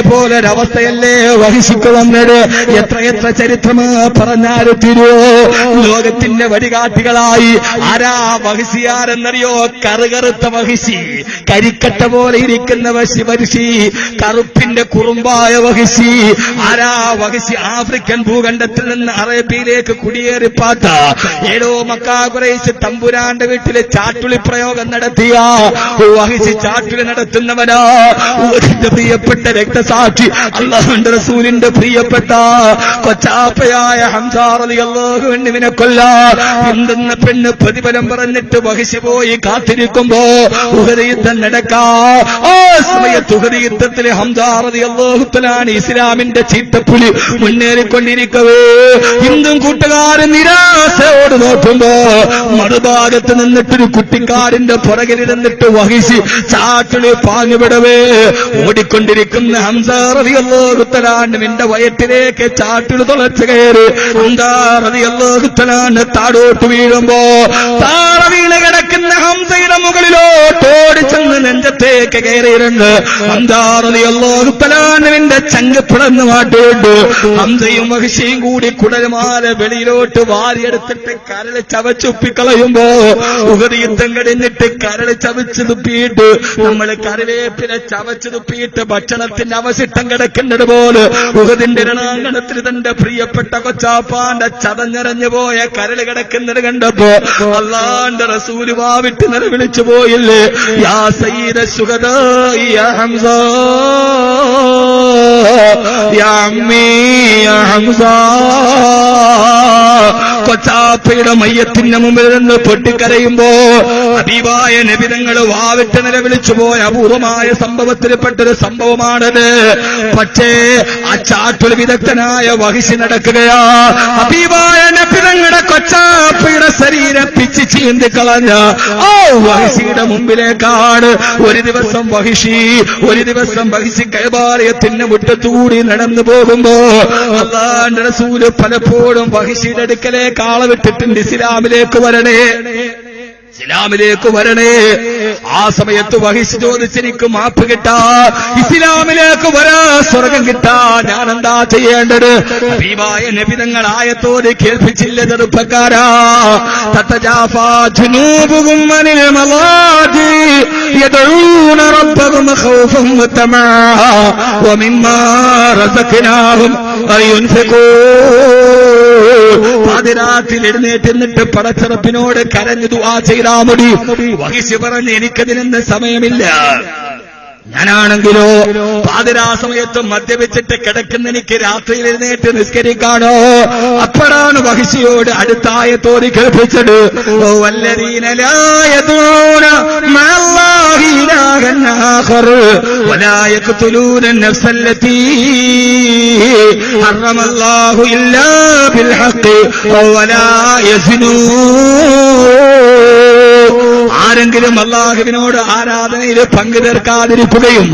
പോലെ ഒരവസ്ഥയല്ലേ വഹിച്ചിക്ക് വന്നത്? എത്ര എത്ര ചരിത്രം തിരുവോ ലോകത്തിന്റെ വഴികാട്ടികളായി ആരാ വഹിസിയാരെന്നറിയോ? കറുകറുത്ത വഹിസി കരിക്കട്ട പോലെ ഇരിക്കുന്ന വഹിസി കറുപ്പിന്റെ കുറുമ്പായ വഹിസി ആരാ വഹിസി ആഫ്രിക്കൻ ഭൂഖണ്ഡത്തിൽ നിന്ന് അറേബ്യയിലേക്ക് കുടിയേറിപ്പാത്ത ഏഴോ മക്കാ കുറേശ് തമ്പുരാന്റെ വീട്ടിലെ ചാട്ടുളി പ്രയോഗം നടത്തിയ. വഹിസി ചാട്ടുളി നടത്തുന്നവനാ. ഉവഹിന്റെ സാക്ഷി. അള്ളാഹുന്റെ റസൂലിന്റെ പ്രിയപ്പെട്ട കൊച്ചാപ്പയായ ഹംസാറലി അള്ളാഹുവിനെ കൊല്ല. എന്തെന്ന പെണ്ണ് പ്രതിഫലം പറഞ്ഞിട്ട് വഹിച്ചു പോയി കാത്തിരിക്കുമ്പോ ഉഹദയുദ്ധം നടക്കാ. ആ സമയത്ത് ഉഹദയുദ്ധത്തിലെ ഹംസാറലി അള്ളാഹുത്തലാണ് ഇസ്ലാമിന്റെ ചീത്തപ്പുലി മുന്നേറിക്കൊണ്ടിരിക്കവേ. ഹിന്ദും കൂട്ടുകാരൻ നിരാശയോട് നോക്കുമ്പോ മറുഭാഗത്ത് നിന്നിട്ടൊരു കുട്ടിക്കാരന്റെ പുറകിലിരുന്നിട്ട് വഹിച്ച് ചാട്ടിളി പാഞ്ഞുവിടവേ. ഓടിക്കൊണ്ടിരിക്കുന്ന നിന്റെ വയറ്റിലേക്ക് ചാട്ടിൽ തുളച്ചു കയറി. ഹംസാറിയല്ലോകുത്തലാണ്ട് താടോട്ട് വീഴുമ്പോ താറ വീണ് കിടക്കുന്ന ഹംസയുടെ മുകളിലോട്ട് ഓടിച്ചെന്ന് നെഞ്ചത്തേക്ക് കയറിയിട്ടുണ്ട് ഹംസാറിയല്ലോകുത്തലാണ്ട് നിന്റെ ചങ്ക് പിളന്ന് മാട്ടിയിട്ട് ഹംസയും മഹിഷിയും കൂടി കുടലുമാല വെളിയിലോട്ട് വാരിയെടുത്തിട്ട് കരൾ ചവച്ചുപ്പിക്കളയുമ്പോ ഉപരിയുദ്ധം കഴിഞ്ഞിട്ട് കരൾ ചവച്ച് തുപ്പിയിട്ട്. നമ്മൾ കറിവേപ്പിനെ ചവച്ച് തുപ്പിയിട്ട് ഭക്ഷണത്തിന്റെ അവശിഷ്ടം കിടക്കുന്നത് പോലെ ഉഹദിന്റെ രണാങ്കണത്തിൽ തന്റെ പ്രിയപ്പെട്ട കൊച്ചാപ്പാന്റെ ചതഞ്ഞറഞ്ഞു പോയ കരൾ കിടക്കുന്നത് കണ്ടപ്പോ അള്ളാന്റെ റസൂൽ വാവിട്ട് നിലവിളിച്ചു പോയില്ലേ? യാ സയ്യിദ സുഗതായി ഹംസ. യാ അമ്മീ ഹംസ. കൊച്ചാപ്പയുടെ മയ്യത്തിന്റെ മുമ്പിൽ നിന്ന് പൊട്ടിക്കരയുമ്പോ അതീവായ നബിതങ്ങൾ വാവിട്ട് നിലവിളിച്ചു പോയ അപൂർവമായ സംഭവത്തിൽപ്പെട്ടൊരു സംഭവമാണത്. പക്ഷേ ആ ചാട്ടൊരു വിദഗ്ധനായ വഹിച്ചു നടക്കുകയാ. അബീബായ നബിതങ്ങളുടെ കൊച്ചാപ്പയുടെ ശരീരം പിച്ച് ചീന്തി കളഞ്ഞ ഓ വഹിഷിയുടെ മുമ്പിലേക്കാണ് ഒരു ദിവസം വഹിഷി ഒരു ദിവസം വഹിഷി കൈബാലയത്തിന് മുറ്റത്തൂടി നടന്നു പോകുമ്പോ അള്ളാന്റെ റസൂൽ പലപ്പോഴും വഹിഷിയുടെ അടുക്കലേക്ക് ആളെ വിട്ടിട്ടുണ്ട് ഇസ്ലാമിലേക്ക് വരണേ. ഇസ്ലാമിലേക്ക് വരണേ. ആ സമയത്ത് വഹിച്ച് ചോദിച്ചെനിക്ക് മാപ്പ് കിട്ടാ. ഇസ്ലാമിലേക്ക് വരാ സ്വർഗം കിട്ടാ. ഞാൻ എന്താ ചെയ്യേണ്ടത്? ഹബീബായ നബിതങ്ങൾ ആയത്തോട് കേൾപ്പിച്ചില്ല ചെറുപ്പക്കാരാ. അയുൻഫിഖൂൻ പാതിരാത്തിൽ എഴുന്നേറ്റ് നിന്നിട്ട് പടച്ചിറപ്പിനോട് കരഞ്ഞു ദുആ ചെയ്താ മതി. വഹിച്ചു പറഞ്ഞ് എനിക്കതിനെന്ന് സമയമില്ല. ഞാനാണെങ്കിലോ പാതിരാ സമയത്ത് മദ്യപിച്ചിട്ട് കിടക്കുന്ന എനിക്ക് രാത്രിയിൽ എഴുന്നേറ്റ് നിസ്കരിക്കാണോ അപ്പോഴാണ് വഹിഷിയോട് അടുത്തായ തോതി കേൾപ്പിച്ചത്. ഓ ആരെങ്കിലും അള്ളാഹുവിനോട് ആരാധനയിൽ പങ്കു ചേർക്കാതിരിക്കുകയും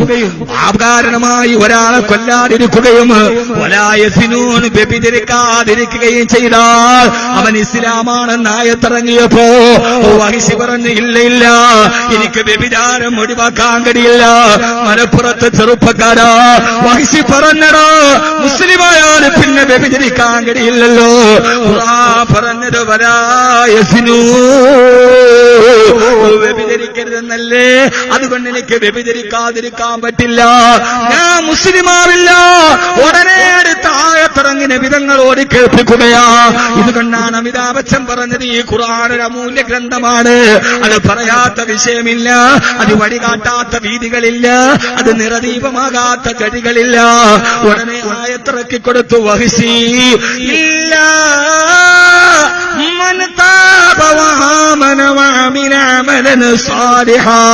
ഒരാളെ കൊല്ലാതിരിക്കുകയും ഒലായസിനോന് വ്യഭിചരിക്കാതിരിക്കുകയും ചെയ്താൽ അവൻ ഇസ്ലാമാണെന്ന് ആയത്തിറങ്ങിയപ്പോ വഹിശി പറഞ്ഞ് ഇല്ല ഇല്ല എനിക്ക് വ്യഭിചാരം ഒഴിവാക്കാൻ കഴിയില്ല. മലപ്പുറത്ത് ചെറുപ്പക്കാരാ വഹിശി പറഞ്ഞടോ മുസ്ലിമായാൽ പിന്നെ വ്യഭിചരിക്കാൻ കഴിയില്ലല്ലോ. പറഞ്ഞത് വരായസിനൂ വ്യഭിചരിക്കരുതെന്നല്ലേ? അതുകൊണ്ട് എനിക്ക് വ്യഭിചരിക്കാതിരിക്കാൻ പറ്റില്ല. ഞാൻ മുസ്ലിമാവില്ല. ഉടനെ താഴത്തിറങ്ങിന വിധങ്ങളോട് കേൾപ്പിക്കുകയാ. ഇതുകൊണ്ടാണ് അമിതാഭച്ചൻ പറഞ്ഞത് ഈ ഖുർആൻ ഒരു അമൂല്യ ഗ്രന്ഥമാണ്. അത് പറയാത്ത വിഷയമില്ല. അത് വഴികാട്ടാത്ത വീതികളില്ല അത് നിറദീപമാകാത്ത കഴികളില്ല ഉടനെ ആയത്തിറക്കി കൊടുത്തു. വഹിസി ഇല്ല من تاب وآمن وعمل عملا صالحا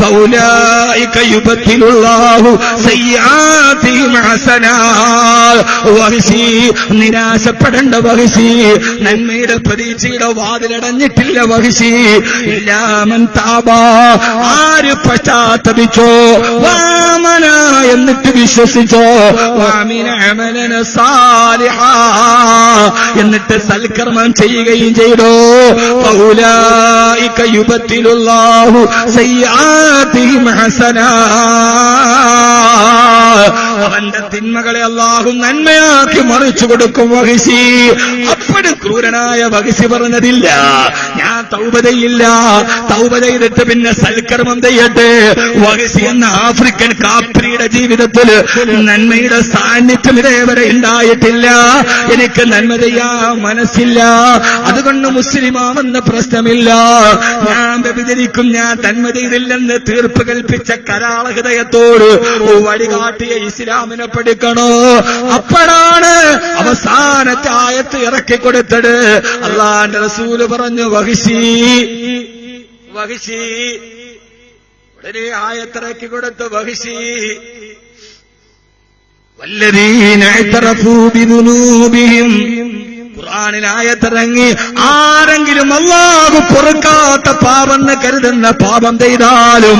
فأولئك يبدل الله سيئاتهم حسنات വഹിസി നിരാശപ്പെടേണ്ട വഹിസി നന്മയുടെ പ്രതീക്ഷയുടെ വാതിലടഞ്ഞിട്ടില്ല വഹിസി ഇല്ലാമൻ താപ ആര് പശ്ചാത്തപിച്ചോ എന്നിട്ട് വിശ്വസിച്ചോ? എന്നിട്ട് സൽക്കർമ്മം ചെയ്യുകയും ചെയ്തോ? യുബത്തിലുല്ലാഹു ഹസനാ. അവന്റെ തിന്മകളെ അള്ളാഹു നന്മയാക്കി മറിച്ചു കൊടുക്കും വഹിസി അപ്പോഴും ക്രൂരനായ വഹിസി പറഞ്ഞതില്ല. ഞാൻ തൗപതയില്ല തൗപ ചെയ്തിട്ട് പിന്നെ സൽക്കർമ്മം ചെയ്യട്ടെ. വഹിസി എന്ന ആഫ്രിക്കൻ കാപ്രിയുടെ ജീവിതത്തിൽ നന്മയുടെ സാന്നിധ്യം ഇതേവരെ ഉണ്ടായിട്ടില്ല. എനിക്ക് നന്മ ചെയ്യാൻ മനസ്സില്ല. അതുകൊണ്ട് മുസ്ലിമാമെന്ന പ്രശ്നമില്ല. ഞാൻ വ്യഭിചരിക്കും. ഞാൻ തന്മ ചെയ്തില്ലെന്ന് തീർപ്പ് കൽപ്പിച്ച കരാള ഹൃദയത്തോട് കുട്ടിയെ ഇസ്ലാമിനെ പഠിക്കണോ? അപ്പോഴാണ് അവസാനത്തെ ആയത്ത് ഇറക്കി കൊടുത്തത് അള്ളാന്റെ റസൂൽ പറഞ്ഞു വഹിശി. വഹിശി. ഉടനെ ആയത്തിറക്കി കൊടുത്ത് വഹിഷി വല്ലതീനൂബിയും ഖുർആാനിലായത്തിറങ്ങി ആരെങ്കിലും അള്ളാഹു പൊറുക്കാത്ത പാപെന്ന് കരുതുന്ന പാപം ചെയ്താലും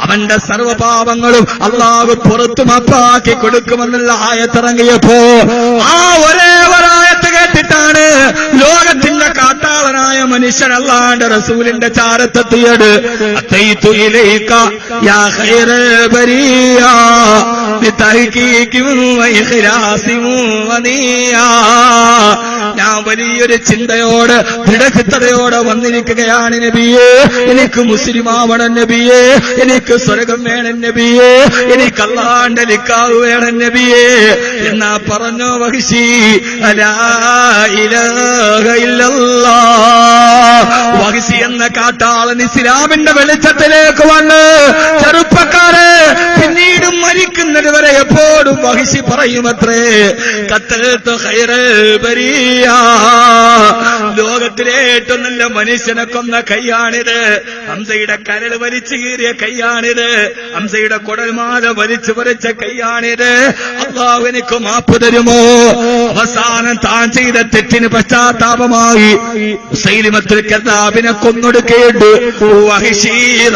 അവന്റെ സർവപാപങ്ങളും അള്ളാഹു പുറത്തു മപ്പാക്കി കൊടുക്കുമെന്നുള്ള ആയത്തിറങ്ങിയപ്പോ ആ ഒരേ ഒരായത്ത് കേട്ടിട്ടാണ് ലോകത്തിൽ മനുഷ്യൻ അല്ലാണ്ട് റസൂലിന്റെ ചാരത്തെത്തിയത്. അത്തൈത്തു ഇലൈക യാ ഖൈറ ബരിയാ ബിതഹ്കീകിൻ വഇഖ്ലാസിൻ വനിയാ ഞാൻ വലിയൊരു ചിന്തയോട് ദൃഢഹിത്തതയോടെ വന്നിരിക്കുകയാണ് നബിയേ. എനിക്ക് മുസ്ലിം ആവണം നബിയേ. എനിക്ക് സ്വർഗം വേണം നബിയേ. എനിക്ക് അല്ലാണ്ട് ലിക്കാവ് വേണം നബിയേ. എന്നാ പറഞ്ഞു വഹിഷി അലാ ഇലാഹ എന്ന കാട്ടാളൻ ഇസ്ലാമിന്റെ വെളിച്ചത്തിലേക്ക് വന്ന് ചെറുപ്പക്കാരെ പിന്നീടും മരിക്കുന്നത് വരെ എപ്പോഴും മഹിഷി പറയുമത്രേ കത്തേത്ത് ഹൈറേ ബരിയാ. ലോകത്തിലെ ഏറ്റവും നല്ല മനുഷ്യനെ കൊന്ന കൈയാണിത്. ഹംസയുടെ കരൽ വലിച്ചു കീറിയ കൈയാണിത്. ഹംസയുടെ കുടൽമാല വലിച്ചു പറിച്ച കൈയാണിത്. അള്ളാഹു എനിക്ക് മാപ്പ് തരുമോ? അവസാനം താൻ ചെയ്ത തെറ്റിന് പശ്ചാത്താപമായി സൈലിമത്തിൽ കർത്താവിനെ കൊന്നൊടുക്കേണ്ടു. വഹിഷി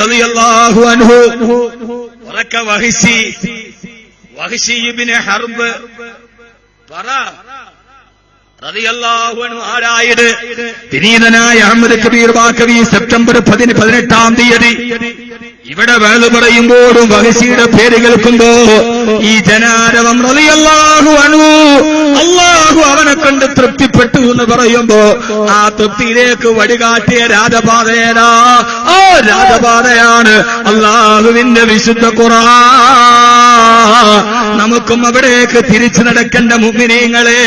വഹിഷി. ഹർബ്. പറ. അഹമ്മദ് കബീർ ബാക്കവി സെപ്റ്റംബർ പതിന് പതിനെട്ടാം തീയതി. ഇവിടെ വേൾ പറയുമ്പോഴും വഹസിയുടെ പേര് കേൾക്കുമ്പോ ഈ ജനാരവം റതിയല്ലാഹു അണു അള്ളാഹു അവനെ കണ്ട് തൃപ്തിപ്പെട്ടു എന്ന് പറയുമ്പോ ആ തൃപ്തിയിലേക്ക് വഴികാട്ടിയ രാജപാതയേതാ ആ രാജപാതയാണ് അള്ളാഹുവിന്റെ വിശുദ്ധ ഖുർആൻ. നമുക്കും അവിടേക്ക് തിരിച്ചു നടക്കേണ്ട മുമ്മിനീങ്ങളെ